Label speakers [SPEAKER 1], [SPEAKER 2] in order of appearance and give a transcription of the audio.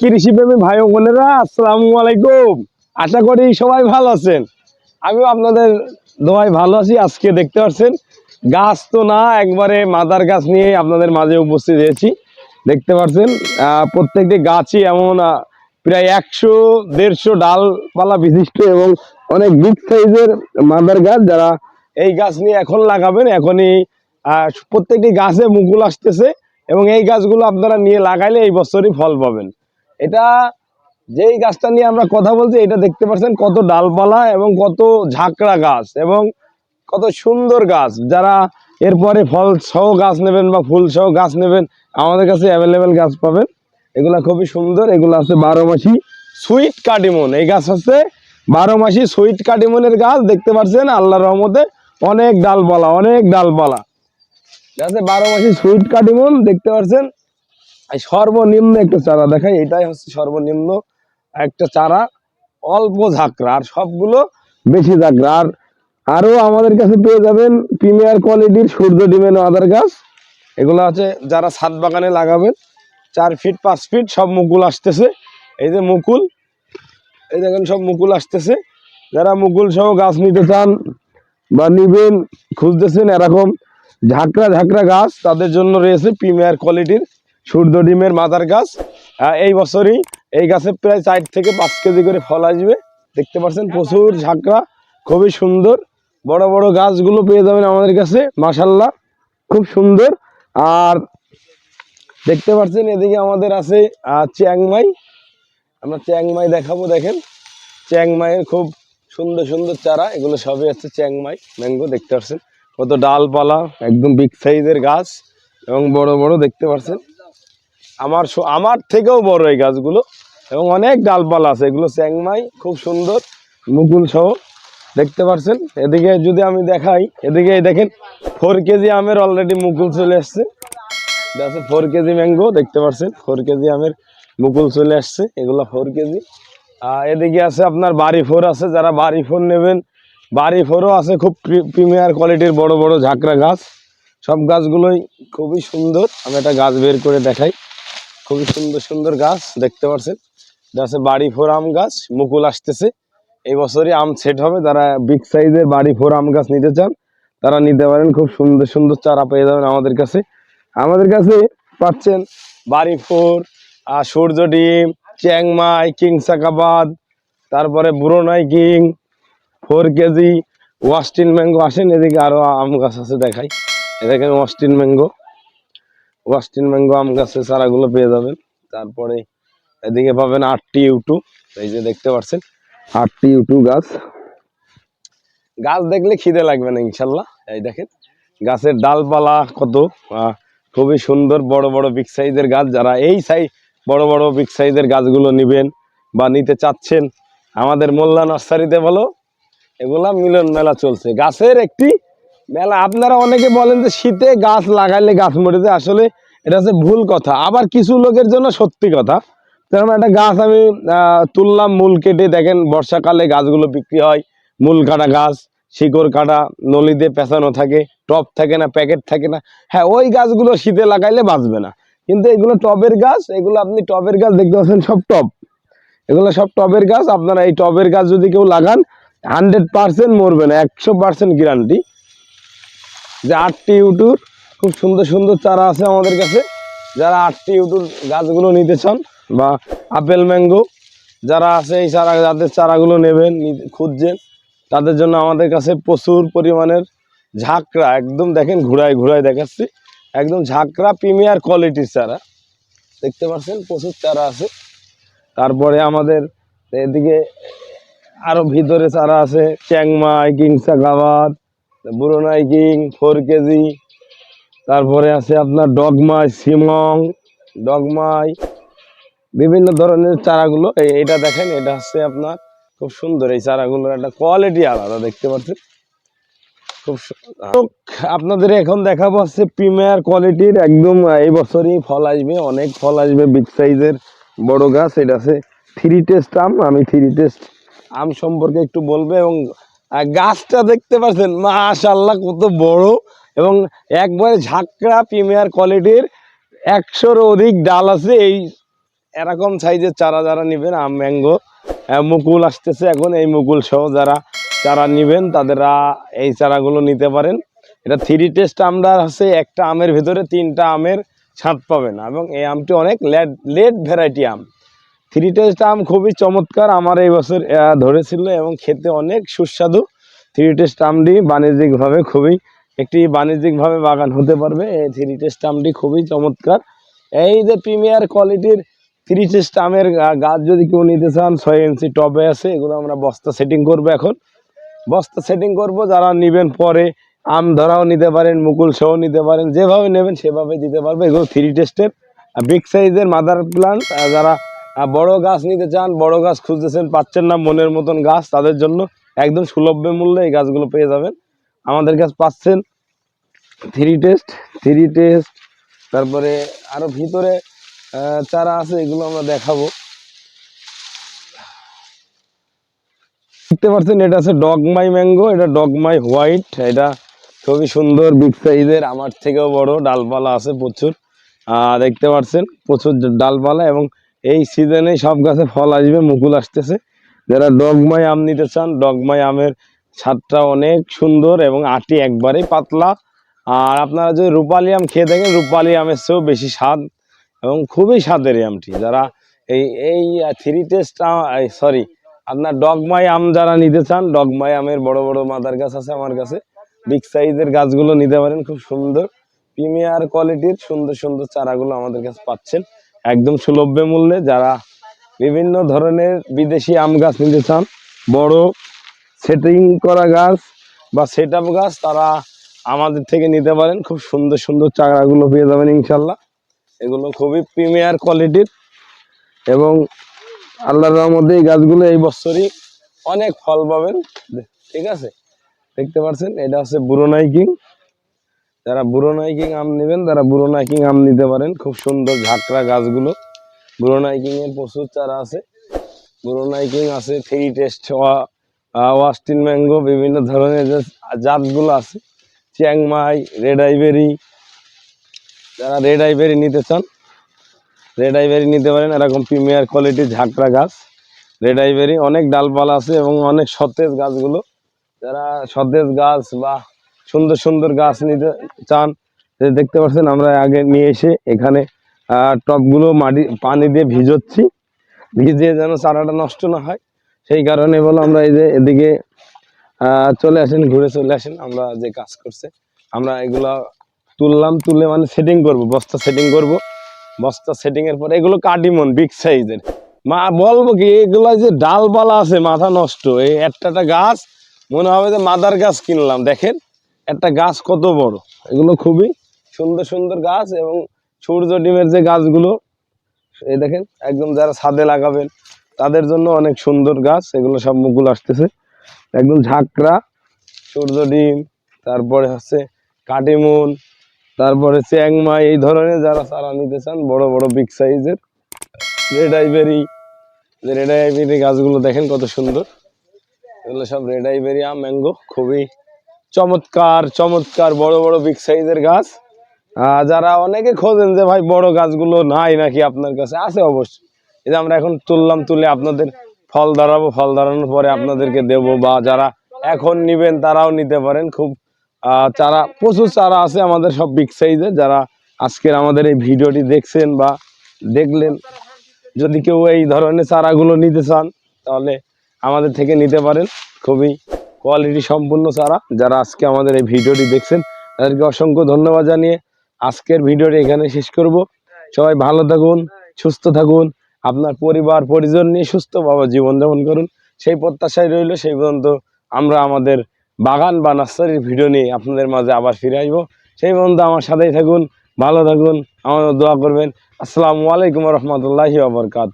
[SPEAKER 1] কৃষিপ্রেমী ভাই বোনেরা, আসসালামু আলাইকুম। আশা করি সবাই ভালো আছেন। আমিও আপনাদের দোয়াই ভালো আছি, আজকে দেখতে পাচ্ছেন, গাছ তো না, একবারে মাদার গাছ নিয়ে আপনাদের মাঝে উপস্থিত হয়েছি। দেখতে পাচ্ছেন প্রত্যেকটি গাছই এমন প্রায় একশো, দেড়শো ডালপালা বিশিষ্ট এবং অনেক বিগ সাইজের মাদার গাছ যারা এই গাছ নিয়ে এখন লাগাবেন, এখনই প্রত্যেকটি গাছে মুকুল আসতেছে এবং এই গাছগুলো আপনারা নিয়ে লাগাইলে এই বছরই ফল পাবেন। এটা যেই গাছটা নিয়ে আমরা কথা বলছি, এটা দেখতে পাচ্ছেন কত ডালপালা এবং কত ঝাঁকড়া গাছ এবং কত সুন্দর গাছ। যারা এরপরে ফল সহ গাছ নেবেন বা ফুল সহ গাছ নেবেন, আমাদের কাছে অ্যাভেলেবেল গাছ পাবেন। এগুলা খুবই সুন্দর। এগুলো আছে বারো মাসি সুইট কাটিমন। এই গাছ আছে বারো মাসি সুইট কাটিমনের গাছ। দেখতে পাচ্ছেন আল্লাহর রহমতে অনেক ডালপালা অনেক ডালপালা। গাছে বারো মাসি সুইট কাটিমন। দেখতে পাচ্ছেন সর্বনিম্ন একটা চারা দেখাই, এটাই হচ্ছে সর্বনিম্ন একটা চারা, অল্প ঝাঁকড়া, আর সবগুলো বেশি ঝাঁকড়া। আর আরও আমাদের কাছে পেয়ে যাবেন প্রিমিয়ার কোয়ালিটির সূর্য ডিমেন আদার গাছ। এগুলো আছে যারা ছাদ বাগানে লাগাবেন, চার ফিট, পাঁচ ফিট সব মুকুল আসতেছে। এই যে মুকুল, এই দেখেন সব মুকুল আসতেছে। যারা মুকুল সহ গাছ নিতে চান বা নিবেন, খুঁজতেছেন এরকম ঝাঁকড়া ঝাঁকড়া গাছ, তাদের জন্য রয়েছে প্রিমিয়ার কোয়ালিটির সূর্য ডিমের মাদার গাছ। এই বছরই এই গাছে প্রায় চার থেকে পাঁচ কেজি করে ফল আসবে। দেখতে পাচ্ছেন প্রচুর ঝাঁকড়া, খুবই সুন্দর। বড় বড় গাছগুলো পেয়ে যাবেন আমাদের কাছে মাসাল্লাহ খুব সুন্দর। আর দেখতে পাচ্ছেন এদিকে আমাদের আছে চ্যাংমাই। আমরা চ্যাংমাই দেখাবো, দেখেন। চ্যাংমাইয়ের খুব সুন্দর সুন্দর চারা, এগুলো সবই আছে চ্যাংমাই, ম্যাঙ্গো, দেখতে পাচ্ছেন। কত ডালপালা, একদম বিগ সাইজের গাছ। এবং বড় বড় দেখতে পাচ্ছেন। আমার আমার থেকেও বড় এই গাছগুলো এবং অনেক ডালপালা আছে, এগুলো চ্যাংমাই, খুব সুন্দর মুকুল সহ, দেখতে পাচ্ছেন এদিকে যদি আমি দেখাই, এদিকে দেখেন ফোর কেজি আমের অলরেডি মুকুল চলে আসছে। ফোর কেজি ম্যাঙ্গো দেখতে পাচ্ছেন ফোর কেজি আমের মুকুল চলে আসছে, এগুলো ফোর কেজি। এদিকে আছে আপনার বাড়ি ফোর আছে, যারা বাড়ি ফোর নেবেন, বাড়ি ফোরও আছে খুব প্রিমিয়ার কোয়ালিটির বড় বড় ঝাঁকড়া গাছ। সব গাছগুলোই খুবই সুন্দর। আমি একটা গাছ বের করে দেখাই। খুবই সুন্দর সুন্দর গাছ দেখতে পাচ্ছেন এটা বাড়ি ফোর আম গাছ, মুকুল আসতেছে। এই বছরই আম সেট হবে। যারা বিগ সাইজের বাড়ি ফোর আম গাছ নিতে চান, তারা নিতে পারেন। খুব সুন্দর সুন্দর চারা পেয়ে যাবেন আমাদের কাছে। আমাদের কাছে পাচ্ছেন বাড়ি ফোর সূর্য ডিম চ্যাংমাই কিং সাকাবাদ তারপরে বুড়োনাই কিং, ফোর কেজি, ওয়াস্টিন ম্যাঙ্গো। আসেন, এদিকে আরও আম গাছ আছে দেখাই। এদিকে ওয়াস্টিন ম্যাঙ্গো। ওয়াস্টিন ম্যাঙ্গো আম গাছের চারাগুলো পেয়ে যাবেন। তারপরে এদিকে পাবেন আটটি ইউটু এই যে দেখতে পাচ্ছেন, আটটি ইউটু গাছ। গাছ দেখলে খিদে লাগবে না, ইনশাল্লাহ। এই দেখেন, গাছের ডালপালা কত খুবই সুন্দর বড় বড় বিগ সাইজের গাছ। যারা এই সাই বড় বড় বিগ সাইজের গাছগুলো নিবেন বা নিতে চাচ্ছেন, আমাদের মোল্লা নার্সারিতে বলো, এগুলা মিলন মেলা চলছে। গাছের একটি মেলা, আপনারা অনেকে বলেন যে শীতে গাছ লাগাইলে গাছ মরে যায়। আসলে এটা হচ্ছে ভুল কথা। আবার কিছু লোকের জন্য সত্যি কথা। যেমন একটা গাছ আমি তুললাম, মূল কেটে দেখেন বর্ষাকালে গাছগুলো বিক্রি হয়। মূল কাটা গাছ, শিকড় কাটা, নলিতে পেঁচানো থাকে টপ থাকে না, প্যাকেট থাকে না। হ্যাঁ ওই গাছগুলো শীতে লাগাইলে বাঁচবে না। কিন্তু এগুলো টবের গাছ, এগুলো আপনি টবের গাছ দেখতে পাচ্ছেন সব টব। এগুলো সব টবের গাছ, আপনারা এই টবের গাছ যদি কেউ লাগান হান্ড্রেড পার্সেন্ট মরবে না, একশো পার্সেন্ট গ্যারান্টি যে আটটি ইউটুর খুব সুন্দর সুন্দর চারা আছে আমাদের কাছে। যারা আটটি ইউটুর গাছগুলো নিতে চান বা আপেল, ম্যাঙ্গো, যারা আছে এই চারা, যাদের চারাগুলো নেবেন খুঁজছেন, তাদের জন্য আমাদের কাছে প্রচুর পরিমাণের ঝাঁকড়া, একদম দেখেন ঘুরায় ঘুরায় দেখাচ্ছি, একদম ঝাঁকড়া প্রিমিয়ার কোয়ালিটির চারা। দেখতে পাচ্ছেন, প্রচুর চারা আছে। তারপরে আমাদের এদিকে আরও ভিতরে চারা আছে, চ্যাংমাই কিংসা গাবাদ বুড়োনাই কিং ফোর কেজি। তারপরে আছে আপনার ডগমাই সিমং ডগমাই বিভিন্ন ধরনের চারাগুলো এটা দেখেন, এটা হচ্ছে আপনার খুব সুন্দর এই চারাগুলোর একটা কোয়ালিটি আলাদা, দেখতে পাচ্ছেন? খুব আপনাদের এখন দেখাবো হচ্ছে প্রিমিয়ার কোয়ালিটির একদম এই বছরই ফল আসবে, অনেক ফল আসবে বিগ সাইজের বড় গাছ, এটা আছে থ্রি টেস্ট আম, আমি থ্রি টেস্ট আম সম্পর্কে একটু বলব এবং আহ, গাছটা দেখতে পাচ্ছেন মাশাল্লাহ কত বড় এবং একবারে ঝাঁকড়া প্রিমিয়ার কোয়ালিটির একশোর অধিক ডাল আছে। এই এরকম সাইজের চারা যারা নেবেন আম ম্যাঙ্গো মুকুল আসতেছে এখন। এই মুকুল সহ যারা চারা নেবেন তাদেরা এই চারাগুলো নিতে পারেন। এটা থ্রি টেস্ট আমরা আছে একটা আমের ভিতরে তিনটা আমের ছাদ পাবেন এবং এই আমটি অনেক লেট লেট ভ্যারাইটি আম। থ্রি টেস্ট আম খুবই চমৎকার। আমার এই বছর ধরেছিল এবং খেতে অনেক সুস্বাদু। থ্রি টেস্ট আমটি বাণিজ্যিকভাবে খুবই, একটি বাণিজ্যিকভাবে বাগান হতে পারবে। এই থ্রি টেস্ট আমটি খুবই চমৎকার। এই যে প্রিমিয়ার কোয়ালিটির থ্রি টেস্ট আমের গাছ যদি কেউ নিতে চান, ছয় ইঞ্চি টবে আছে, এগুলো আমরা বস্তা সেটিং করব এখন। বস্তা সেটিং করব, যারা নেবেন পরে আম ধরাও নিতে পারেন, মুকুল সহ নিতে পারেন, যেভাবে নেবেন সেভাবে দিতে পারবে। এগুলো থ্রি টেস্টের বিগ সাইজের মাদার প্লান্ট যারা বড় গাছ নিতে চান, বড় গাছ খুঁজতেছেন, পাচ্ছেন না মনের মতন গাছ, তাদের জন্য একদম সুলভ্য মূল্যে এই গাছগুলো পেয়ে যাবেন। আমাদের কাছে পাচ্ছেন থ্রি টেস্ট থ্রি টেস্ট তারপরে আরও ভিতরে চারা আছে, এগুলো আমরা দেখাবো। দেখতে পাচ্ছেন, এটা আছে ডগমাই ম্যাঙ্গো, এটা ডগমাই হোয়াইট, এটা খুবই সুন্দর বিগ সাইজের আমার থেকেও বড়, ডালপালা আছে প্রচুর। দেখতে পাচ্ছেন, প্রচুর ডালপালা এবং এই সিজনে সব গাছে ফল আসবে, মুকুল আসতেছে। যারা ডগমাই আম নিতে চান, ডগমাই আমের স্বাদটা অনেক সুন্দর এবং আটি একবারেই পাতলা। আর আপনারা যদি রূপালি আম খেয়ে থাকেন রূপালি আমের চেয়েও বেশি স্বাদ এবং খুবই স্বাদের আমটি। যারা এই এই থ্রি টেস্ট সরি আপনার ডগমাই আম যারা নিতে চান, ডগমাই আমের বড় বড় মাদার গাছ আছে আমার কাছে। বিগ সাইজের গাছগুলো নিতে পারেন, খুব সুন্দর। প্রিমিয়ার কোয়ালিটির সুন্দর সুন্দর চারাগুলো আমাদের কাছে পাচ্ছেন। একদম সুলভ্য মূল্যে যারা বিভিন্ন ধরনের বিদেশি আম গাছ নিতে চান, বড় সেটিং করা গাছ বা সেট গাছ, তারা আমাদের থেকে নিতে পারেন। খুব সুন্দর সুন্দর চারাগুলো পেয়ে যাবেন ইনশাল্লাহ। এগুলো খুবই প্রিমিয়ার কোয়ালিটির এবং আল্লাহর রহমতে এই গাছগুলো এই বছরই অনেক ফল পাবেন। ঠিক আছে? দেখতে পাচ্ছেন, এটা হচ্ছে বুড়োনাই কিং যারা বুড়োনাই কিং আম নেবেন তারা বুড়োনাই কিং আম নিতে পারেন, খুব সুন্দর ঝাঁকড়া গাছগুলো। বুড়োনাই কিং এর প্রচুর চারা আছে। বুড়োনাই কিং আছে, থ্রি টেস্ট ওয়াস্টিন ম্যাঙ্গো, বিভিন্ন ধরনের যে জাতগুলো আছে। চিয়াংমাই রেড আইবেরি যারা রেড আইবেরি নিতে চান, রেড আইবেরি নিতে পারেন, এরকম প্রিমিয়ার কোয়ালিটির ঝাঁকড়া গাছ। রেড আইবেরি অনেক ডালপালা আছে এবং অনেক সতেজ গাছগুলো। যারা সতেজ গাছ বা সুন্দর সুন্দর গাছ নিতে চান দেখতে পাচ্ছেন আমরা আগে নিয়ে এসে এখানে আহ, টবগুলো মাটি পানি দিয়ে ভিজোচ্ছি ভিজিয়ে যেন চারাটা নষ্ট না হয়। সেই কারণে বলো আমরা এই যে এদিকে চলে আসেন ঘুরে চলে আসেন আমরা যে কাজ করছে আমরা এগুলা তুললাম তুলে মানে সেটিং করব বস্তা সেটিং করব। বস্তা সেটিং এর পরে এগুলো কাটিমন বিগ সাইজের মা বলব কি এগুলো যে ডালপালা আছে মাথা নষ্ট এই একটা গাছ মনে হবে যে মাদার গাছ কিনলাম দেখেন। একটা গাছ কত বড়? এগুলো খুবই সুন্দর সুন্দর গাছ এবং সূর্য ডিমের যে গাছগুলো, এই দেখেন, একদম যারা ছাদে লাগাবেন, তাদের জন্য অনেক সুন্দর গাছ, এগুলো সব মুকুল আসতেছে। একদম ঝাঁকড়া, সূর্য ডিম, তারপরে হচ্ছে কাটিমুন, তারপরে চ্যাংমা, এই ধরনের যারা চারা নিতে চান, বড় বড় বিগ সাইজের রেড আইবেরি রেড আইবেরি গাছগুলো দেখেন কত সুন্দর। এগুলো সব রেড আইবেরি আম ম্যাঙ্গো খুবই চমৎকার চমৎকার বড় বড় বিগ সাইজের গাছ। যারা অনেকে খোঁজেন যে, ভাই, বড় গাছগুলো নাই নাকি আপনার কাছে? আছে অবশ্যই। এই যে আমরা এখন তুললাম, তুলে আপনাদের ফল দাঁড়াবো ফল দাঁড়ানোর পরে আপনাদেরকে দেব বা যারা এখন নিবেন তারাও নিতে পারেন। খুব চারা, প্রচুর চারা আছে আমাদের সব বিগ সাইজের যারা আজকের আমাদের এই ভিডিওটি দেখছেন বা দেখলেন, যদি কেউ এই ধরনের চারাগুলো নিতে চান, তাহলে আমাদের থেকে নিতে পারেন। খুবই কোয়ালিটি সম্পূর্ণ চারা যারা আজকে আমাদের এই ভিডিওটি দেখছেন, তাদেরকে অসংখ্য ধন্যবাদ জানিয়ে আজকের ভিডিওটি এখানে শেষ করব। সবাই ভালো থাকুন, সুস্থ থাকুন, আপনার পরিবার, পরিজন নিয়ে সুস্থভাবে জীবনযাপন করুন। সেই প্রত্যাশায় রইল, সেই পর্যন্ত আমরা আমাদের বাগান বা নার্সারির ভিডিও নিয়ে আপনাদের মাঝে আবার ফিরে আসব। সেই পর্যন্ত আমার সাথেই থাকুন, ভালো থাকুন আমার দোয়া করবেন। আসসালামু আলাইকুম রহমতুল্লাহি আবরকাত